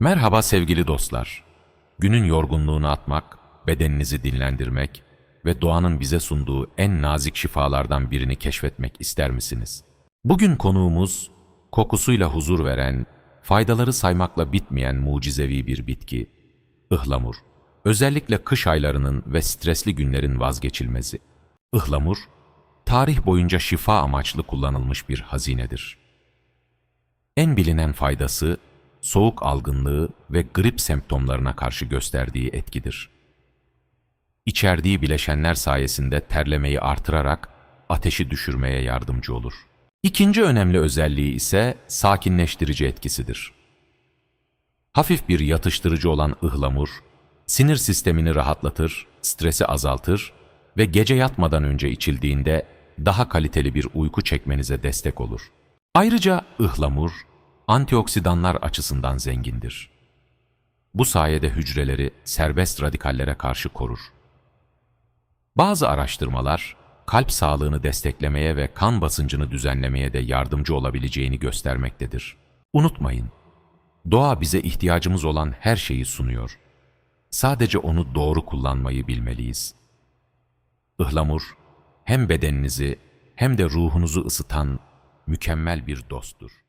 Merhaba sevgili dostlar. Günün yorgunluğunu atmak, bedeninizi dinlendirmek ve doğanın bize sunduğu en nazik şifalardan birini keşfetmek ister misiniz? Bugün konuğumuz kokusuyla huzur veren, faydaları saymakla bitmeyen mucizevi bir bitki, ıhlamur. Özellikle kış aylarının ve stresli günlerin vazgeçilmezi. Ihlamur, tarih boyunca şifa amaçlı kullanılmış bir hazinedir. En bilinen faydası, soğuk algınlığı ve grip semptomlarına karşı gösterdiği etkidir. İçerdiği bileşenler sayesinde terlemeyi artırarak ateşi düşürmeye yardımcı olur. İkinci önemli özelliği ise sakinleştirici etkisidir. Hafif bir yatıştırıcı olan ıhlamur, sinir sistemini rahatlatır, stresi azaltır ve gece yatmadan önce içildiğinde daha kaliteli bir uyku çekmenize destek olur. Ayrıca ıhlamur, antioksidanlar açısından zengindir. Bu sayede hücreleri serbest radikallere karşı korur. Bazı araştırmalar, kalp sağlığını desteklemeye ve kan basıncını düzenlemeye de yardımcı olabileceğini göstermektedir. Unutmayın, doğa bize ihtiyacımız olan her şeyi sunuyor. Sadece onu doğru kullanmayı bilmeliyiz. Ihlamur, hem bedeninizi hem de ruhunuzu ısıtan mükemmel bir dosttur.